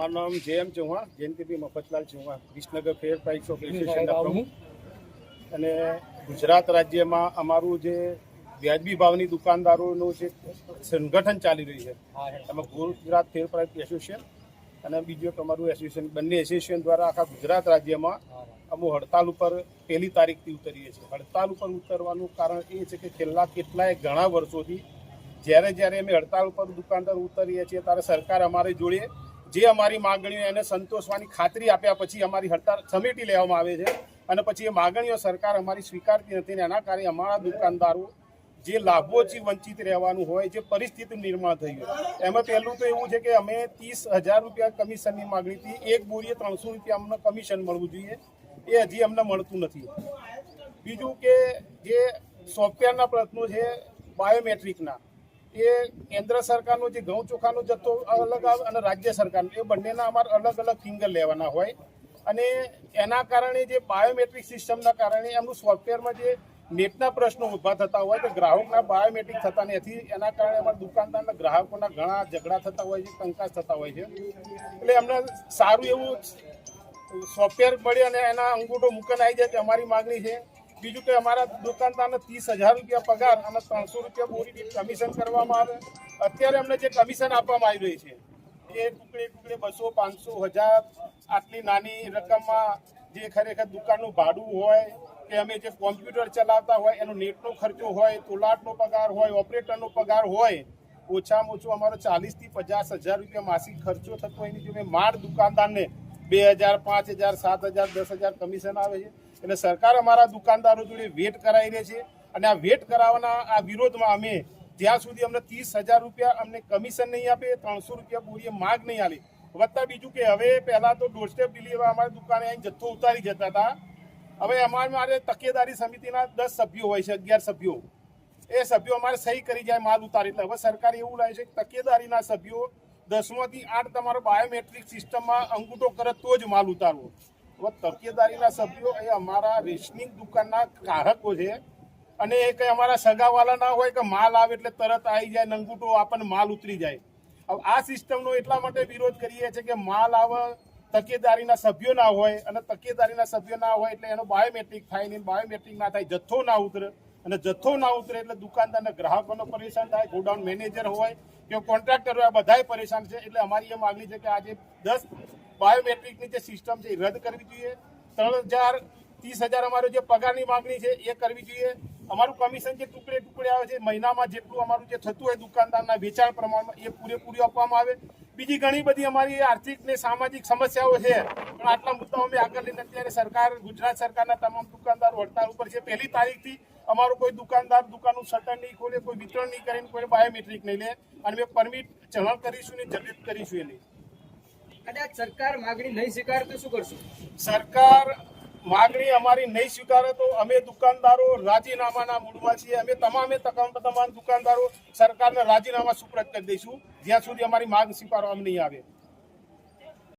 મારું નામ JM Chauhan Jayantibhai Mafatlal Chauhan Visnagar fair price of એસોસિએશનના પ્રમુખ અને ગુજરાત રાજ્યમાં અમારું જે વ્યાજબી ભાવની દુકાનદારોનું જે સંગઠન ચાલી રહ્યું છે એમાં ગુજરાત ફેર પ્રાઇસ એસોસિએશન અને બીજું અમારું એસોસિએશન બંને એસોસિએશન દ્વારા આખા ગુજરાત રાજ્યમાં અમુ હડતાલ ઉપર પહેલી તારીખથી ઉતરીએ છીએ. હડતાલ ઉપર ઉતરવાનું કારણ એ છે કે છેલ્લા કેટલાય ઘણા વર્ષોથી જ્યારે જ્યારે અમે હડતાલ ઉપર દુકાનદાર ઉતરીએ છીએ ત્યારે સરકાર અમારે જોડે જે અમારી માગણીઓ એને સંતોષવાની ખાતરી આપ્યા પછી અમારી હડતાલ સમેટી લેવામાં આવે છે. અને પછી એ માગણીઓ સરકાર અમારી સ્વીકારતી નથી ને એના કારણે અમારા દુકાનદારો જે લાભોથી વંચિત રહેવાનું હોય, જે પરિસ્થિતિ નિર્માણ થયું એમાં પહેલું તો એવું છે કે અમે ત્રીસ હજાર રૂપિયા કમિશનની માગણીથી એક બોરીએ ત્રણસો રૂપિયા અમને કમિશન મળવું જોઈએ. એ હજી અમને મળતું નથી. બીજું કે જે સોફ્ટવેરના પ્રશ્નો છે બાયોમેટ્રિકના એ કેન્દ્ર સરકારનો જે ઘઉં ચોખાનો જથ્થો અલગ આવે અને રાજ્ય સરકારનો, એ બંનેના અમારે અલગ અલગ ફિંગર લેવાના હોય. અને એના કારણે જે બાયોમેટ્રિક સિસ્ટમના કારણે એમનું સોફ્ટવેરમાં જે નેટના પ્રશ્નો ઊભા થતા હોય, તો ગ્રાહકના બાયોમેટ્રિક થતા નથી એના કારણે અમારા દુકાનદારના ગ્રાહકોના ઘણા ઝઘડા થતા હોય છે, કંકાસ થતા હોય છે. એટલે એમને સારું એવું સોફ્ટવેર મળે અને એના અંગૂઠો મૂકીને આવી જાય કે અમારી માગણી છે. બીજું કે અમારા દુકાનદારને ત્રીસ હજાર રૂપિયા પગાર અને ત્રણસો રૂપિયા બોરી કમિશન કરવામાં આવે. અત્યારે અમને જે કમિશન આપવામાં આવી રહી છે, એ ટુકડે ટુકડે બસો, પાંચસો, હજાર આટલી નાની રકમમાં જે ખરેખર દુકાનનું ભાડું હોય, કે અમે જે કોમ્પ્યુટર ચલાવતા હોય, એનો નેટનો ખર્ચો હોય, તોલાટનો પગાર હોય ઓપરેટરનો પગાર હોય, ઓછામાં ઓછો અમારો ચાલીસથી પચાસ હજાર રૂપિયા માસિક ખર્ચો થતો હોય એની જોડે માર દુકાનદારને બે હજાર, પાંચ હજાર, સાત હજાર, દસ હજાર કમિશન આવે છે. એટલે સરકાર અમારા દુકાનદારો જોડે વેટ કરાવી રહી છે. અને આ વેટ કરાવવાના આ વિરોધમાં અમે જ્યાં સુધી અમને ત્રીસ હજાર રૂપિયા અમને કમિશન નહીં આપે, ત્રણસો રૂપિયા બોરીએ માગ નહીં આવે વત્તા બીજું કે હવે પહેલાં તો ડોરસ્ટેપ ડિલિવર અમારી દુકાને અહીં જથ્થો ઉતારી જતા હતા. હવે અમારે મારે તકેદારી સમિતિના દસ સભ્યો હોય છે, અગિયાર સભ્યો. એ સભ્યો અમારે સહી કરી જાય માલ ઉતારી. એટલે હવે સરકાર એવું લાગે છે કે તકેદારીના સભ્યો દસમાંથી આઠ તમારો બાયોમેટ્રિક સિસ્ટમમાં અંગૂઠો કરે તો જ માલ ઉતારવો. તકેદારીના સભ્યો એ અમારા રેશનિંગ દુકાનના કારકો છે. અને એ કંઈ અમારા સગાવાલા ના હોય કે માલ આવે એટલે તરત આવી જાય, નંગુટો આપણને માલ ઉતરી જાય. હવે આ સિસ્ટમનો એટલા માટે વિરોધ કરીએ છીએ કે માલ આવે, તકેદારીના સભ્યો ના હોય અને તકેદારીના સભ્યો ના હોય એટલે એનો બાયોમેટ્રિક થાય નહીં બાયોમેટ્રિક ના થાય, જથ્થો ના ઉતરે. અને જથ્થો ના ઉતરે એટલે દુકાનદારને ગ્રાહકોનો પરેશાન થાય, ગોડાઉન મેનેજર હોય કે કોન્ટ્રાક્ટર હોય, આ બધાય પરેશાન છે. એટલે અમારી એ માગણી છે કે આજે દસ બાયોમેટ્રિકની જે સિસ્ટમ છે એ રદ કરવી જોઈએ. ત્રણ હજાર, ત્રીસ હજાર અમારો જે પગારની માગણી છે એ કરવી જોઈએ. અમારું કમિશન જે ટુકડે ટુકડે આવે છે, મહિનામાં જેટલું અમારું જે થતું હોય દુકાનદારના વેચાણ પ્રમાણમાં એ પૂરેપૂરી આપવામાં આવે. બીજી ઘણી બધી અમારી આર્થિક ને સામાજિક સમસ્યાઓ છે. પણ આટલા મુદ્દાઓ અમે આગળ લઈને અત્યારે સરકાર ગુજરાત સરકારના તમામ દુકાનદારો હડતાલ ઉપર છે. પહેલી તારીખથી અમારો કોઈ દુકાનદાર દુકાનનું શટર નહીં ખોલે કોઈ વિતરણ નહીં કરે કોઈ બાયોમેટ્રિક નહીં લે. અને અમે પરમિટ ચલણ કરીશું ને જનરેટ કરીશું એની. કદાચ સરકાર માગણી નહીં સ્વીકારે તો શું કરશું? સરકાર માગણી અમારી નહીં સ્વીકારે તો અમે દુકાનદારો રાજીનામાના મૂડમાં છીએ. અમે તમામે તમામ દુકાનદારો સરકારને રાજીનામા સુપ્રત કરી દઈશું. જ્યાં સુધી અમારી માંગ સ્વીકારવામાં નહીં આવે.